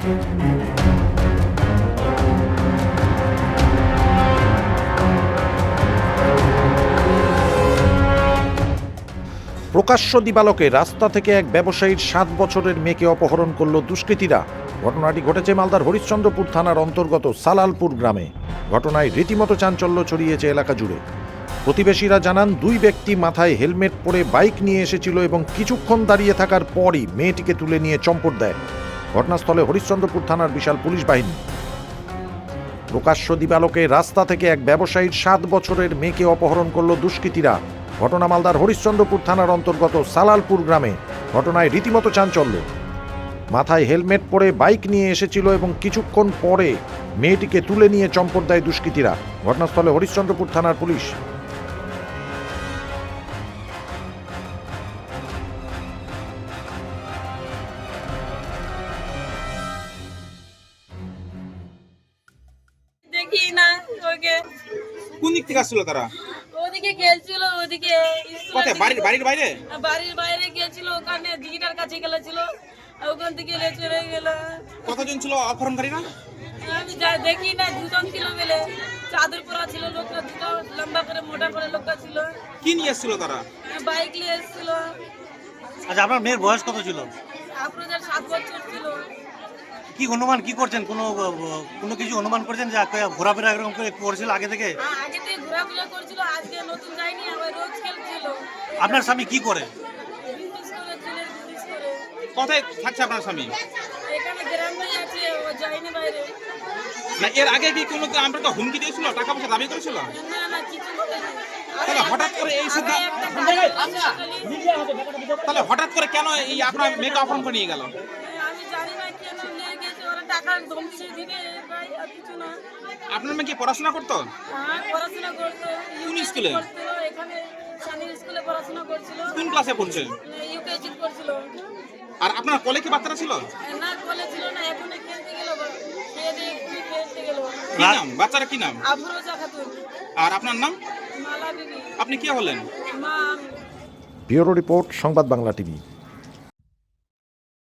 প্রকাশ্য দিবালকে রাস্তা থেকে এক ব্যবসায়ীর সাত বছরের মেয়েকে অপহরণ করল দুষ্কৃতীরা। ঘটনাটি ঘটেছে মালদার হরিশ্চন্দ্রপুর থানার অন্তর্গত সালালপুর গ্রামে। ঘটনায় রীতিমতো চাঞ্চল্য ছড়িয়েছে এলাকা জুড়ে। প্রতিবেশীরা জানান, দুই ব্যক্তি মাথায় হেলমেট পরে বাইক নিয়ে এসেছিল এবং কিছুক্ষণ দাঁড়িয়ে থাকার পরই মেয়েটিকে তুলে নিয়ে চম্পট দেয়। ঘটনাস্থলে হরিশ্চন্দ্রপুর থানার বিশাল পুলিশ বাহিনী। প্রকাশ্য দিবালোকে রাস্তা থেকে এক ব্যবসায়ীর সাত বছরের মেয়েকে অপহরণ করল দুষ্কৃতীরা। ঘটনা মালদার হরিশ্চন্দ্রপুর থানার অন্তর্গত সালালপুর গ্রামে ঘটনায় রীতিমতো চাঞ্চল্য। মাথায় হেলমেট পরে বাইক নিয়ে এসেছিল এবং কিছুক্ষণ পরে মেয়েটিকে তুলে নিয়ে চম্পট দেয় দুষ্কৃতীরা। ঘটনাস্থলে হরিশ্চন্দ্রপুর থানার পুলিশ। দেখি না ওকে। কোন দিক থেকে আসছিল তারা? ওদিকে খেলছিল ওদিকে কোথায়? বাড়ির বাড়ির বাইরে? বাড়ির বাইরে গেছিল ওখানে দিঘিটার কাছে গেছিল ওখান থেকে চলে গেল। কতজন ছিল অপহরণকারীরা? আমি যা দেখি না দুজন ছিল বলে। চাদর পরা ছিল লোকটা দুটো লম্বা করে মোটা করে লোকটা ছিল। কি নিয়ে এসেছিল তারা? বাইক নিয়ে এসেছিল। আচ্ছা আপনার মেয়ের বয়স কত ছিল? আপনাদের সাত বছর ছিল। কি অনুমান কি করছেন? কোনো কোনো কিছু অনুমান করছেন যে ঘোরাফেরা এরকম করে করছিল আগে থেকে? আগে থেকে ঘোরাফেরা করছিল আজকে নতুন যায়নি আবার রোজ খেলছিল। আপনার স্বামী কি করে? কোথায় থাকছে আপনার স্বামী? এখানে গ্রামে আছে ও যায়নি বাইরে। না এর আগে কি কোনো আমরা তো হুমকি দিয়েছিল টাকা পয়সা দাবি করেছিল? না না কিছু তাহলে হঠাৎ করে এই সিদ্ধান্ত তাহলে হঠাৎ করে কেন এই আপনার মেয়েকে অপহরণ করে নিয়ে গেল? টাকা ধমকি দিবে ভাই আর কিছু না। আপনার মেয়ে কি পড়াশোনা করতো? হ্যাঁ পড়াশোনা করতো। কোন স্কুলে? করছিল, এখানে সানি স্কুলে পড়াশোনা করছিল। কোন ক্লাসে পড়ছে? ইউকেজি করছিল। আর আপনার কলে কি বাচ্চারা ছিল? না কলে ছিল না এখন খেলতে গেল খেয়ে দিয়ে খেলতে গেল। কি নাম? বাচ্চারা কি নাম? আফরোজা খাতুন। আর আপনার নাম? মালা বিবি আপনি কি হলেন? মা ব্যুরো রিপোর্ট সংবাদ বাংলা টিভি।